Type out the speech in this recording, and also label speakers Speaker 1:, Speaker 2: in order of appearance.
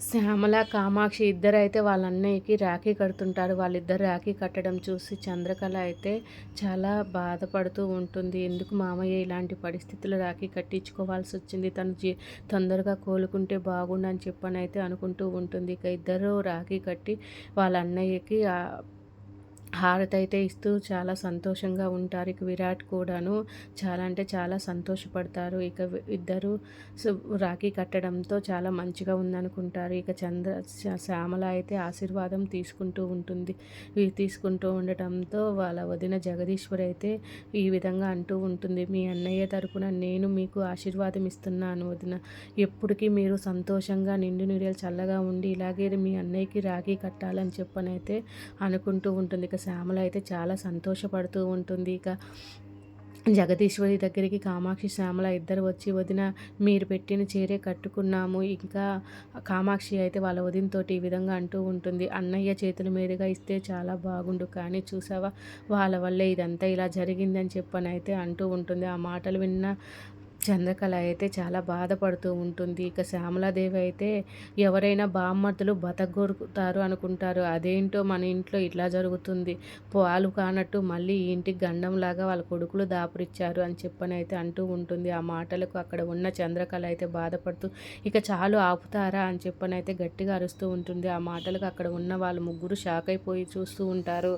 Speaker 1: శ్యామల కామాక్షి ఇద్దరు అయితే వాళ్ళ అన్నయ్యకి రాఖీ కడుతుంటారు. వాళ్ళిద్దరు రాఖీ కట్టడం చూసి చంద్రకళ అయితే చాలా బాధపడుతూ ఉంటుంది. ఎందుకు మామయ్య ఇలాంటి పరిస్థితులు రాఖీ కట్టించుకోవాల్సి వచ్చింది? తను జీ తొందరగా కోలుకుంటే బాగుండని చెప్పని అయితే అనుకుంటూ ఉంటుంది. ఇక ఇద్దరు రాఖీ కట్టి వాళ్ళ అన్నయ్యకి హారతి అయితే ఇస్తూ చాలా సంతోషంగా ఉంటారు. ఇక విరాట్ కూడాను చాలా అంటే చాలా సంతోషపడతారు. ఇక ఇద్దరు రాఖీ కట్టడంతో చాలా మంచిగా ఉందనుకుంటారు. ఇక చంద్ర శ్యామల అయితే ఆశీర్వాదం తీసుకుంటూ ఉంటుంది. తీసుకుంటూ ఉండటంతో వాళ్ళ వదిన జగదీశ్వర్ అయితే ఈ విధంగా అంటూ ఉంటుంది. మీ అన్నయ్య తరపున నేను మీకు ఆశీర్వాదం ఇస్తున్నాను వదిన. ఎప్పటికీ మీరు సంతోషంగా నిండు నీడలు చల్లగా ఉండి ఇలాగే మీ అన్నయ్యకి రాఖీ కట్టాలని చెప్పనైతే అనుకుంటూ ఉంటుంది. ఇక శ్యామల అయితే చాలా సంతోషపడుతూ ఉంటుంది. ఇక జగదీశ్వరి దగ్గరికి కామాక్షి శ్యామల ఇద్దరు వచ్చి వదిన మీరు పెట్టిన చీరే కట్టుకున్నాము. ఇంకా కామాక్షి అయితే వాళ్ళ వదినతోటి ఈ విధంగా అంటూ ఉంటుంది. అన్నయ్య చేతుల మీదుగా ఇస్తే చాలా బాగుండు కానీ చూసావా? వాళ్ళ వల్లే ఇదంతా ఇలా జరిగిందని చెప్పని అయితే అంటూ ఉంటుంది. ఆ మాటలు విన్న చంద్రకళ అయితే చాలా బాధపడుతూ ఉంటుంది. ఇక శ్యామలాదేవి అయితే ఎవరైనా బామ్మర్తులు బతకొరుకుతారు అనుకుంటారు. అదేంటో మన ఇంట్లో ఇట్లా జరుగుతుంది. పాలు కానట్టు మళ్ళీ ఇంటికి గండంలాగా వాళ్ళ కొడుకులు దాపురిచ్చారు అని చెప్పని అయితే అంటూ ఉంటుంది. ఆ మాటలకు అక్కడ ఉన్న చంద్రకళ అయితే బాధపడుతూ ఇక చాలు ఆపుతారా? అని చెప్పని అయితే గట్టిగా అరుస్తూ ఉంటుంది. ఆ మాటలకు అక్కడ ఉన్న వాళ్ళు ముగ్గురు షాక్ అయిపోయి చూస్తూ ఉంటారు.